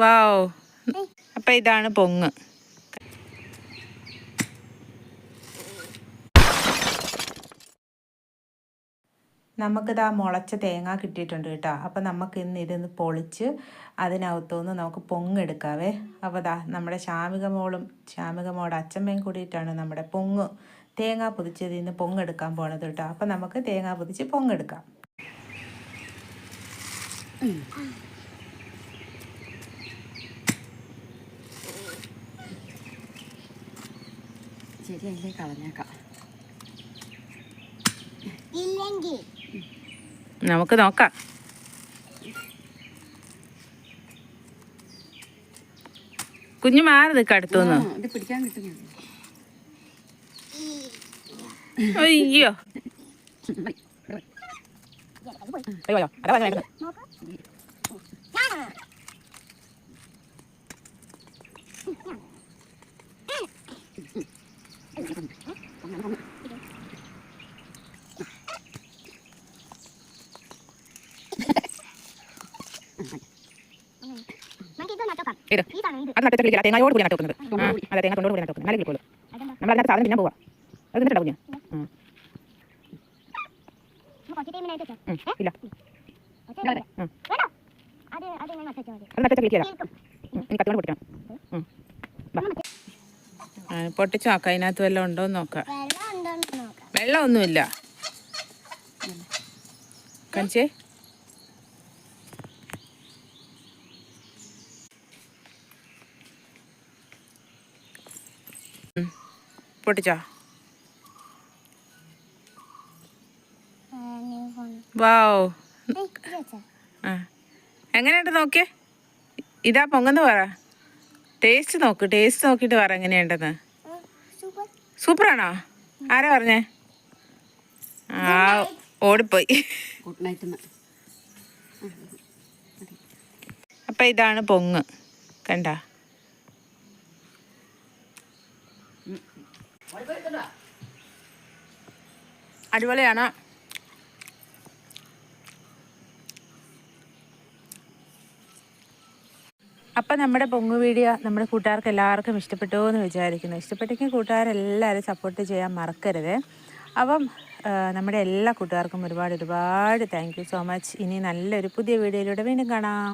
വാവ്. അപ്പൊ ഇതാണ് പൊങ്ങ്. നമുക്കിതാ മുളച്ച തേങ്ങ കിട്ടിയിട്ടുണ്ട് കേട്ടോ. അപ്പോൾ നമുക്ക് ഇന്ന് ഇതൊന്ന് പൊളിച്ച് അതിനകത്തുനിന്ന് നമുക്ക് പൊങ്ങെടുക്കാവേ. അപ്പോൾ ദാ നമ്മുടെ ശാമിക മോളും ശാമിക മോളുടെ അച്ഛമ്മയും കൂടിയിട്ടാണ് നമ്മുടെ പൊങ്ങ് തേങ്ങ പൊതിച്ചതിൽ നിന്ന് പൊങ്ങെടുക്കാൻ പോണത് കേട്ടോ. അപ്പൊ നമുക്ക് തേങ്ങ പൊതിച്ച് പൊങ്ങെടുക്കാം. ശരിയല്ലേ കളഞ്ഞേക്കാം ഇല്ലെങ്കിൽ നമുക്ക് നോക്കാം. കുഞ്ഞു മാറി നിൽക്കാം അടുത്തുനിന്ന് ഇത് പിടിക്കാൻ കിട്ടുന്നില്ല. അയ്യോ. നോക്ക് ഞാനാ നമുക്ക് ഇത്. അത് നട്ടിട്ട് കിളിക്കില്ല തേങ്ങയോട് കൂടി നട്ട് വെക്കുന്നത്. അതെ തേങ്ങ തൊണ്ടോട് കൂടി നട്ട് വെക്കുന്നത്. നല്ല കിളിക്കുള്ളൂ നമ്മൾ അതിനകത്ത് സാധനം പിന്നെ പോവാം. അത് നിന്നിട്ടുണ്ടോ കുഞ്ഞ് ആ, പൊട്ടിച്ച്? നോക്കാം അതിനകത്ത് വല്ലതും ഉണ്ടോ എന്ന് നോക്കാം. വെള്ളം ഉണ്ടോന്ന് നോക്കാം. വെള്ളമൊന്നുമില്ല. കഞ്ചേ. പൊട്ടിച്ചോ? വാവ് ആ. എങ്ങനെയുണ്ട് നോക്കിയേ? ഇതാ പൊങ്ങന്ന് പറ. ടേസ്റ്റ് നോക്ക് ടേസ്റ്റ് നോക്കിയിട്ട് പറ എങ്ങനെയുണ്ടെന്ന്. സൂപ്പർ സൂപ്പറാണോ? ആരാ പറഞ്ഞേ? ആ ഓടിപ്പോയി. ഗുഡ് നൈറ്റ് എന്ന്. അപ്പം ഇതാണ് പൊങ്ങ്. കണ്ട? അടിപൊളിയാണ്? അപ്പം നമ്മുടെ പൊങ്ങ് വീഡിയോ നമ്മുടെ കൂട്ടുകാർക്ക് എല്ലാവർക്കും ഇഷ്ടപ്പെട്ടു എന്ന് വിചാരിക്കുന്നു. ഇഷ്ടപ്പെട്ടെങ്കിൽ കൂട്ടുകാരെല്ലാവരും സപ്പോർട്ട് ചെയ്യാൻ മറക്കരുത്. അപ്പം നമ്മുടെ എല്ലാ കൂട്ടുകാർക്കും ഒരുപാട് ഒരുപാട് താങ്ക് സോ മച്ച് ഇനി നല്ലൊരു പുതിയ വീഡിയോയിലൂടെ വീണ്ടും കാണാം.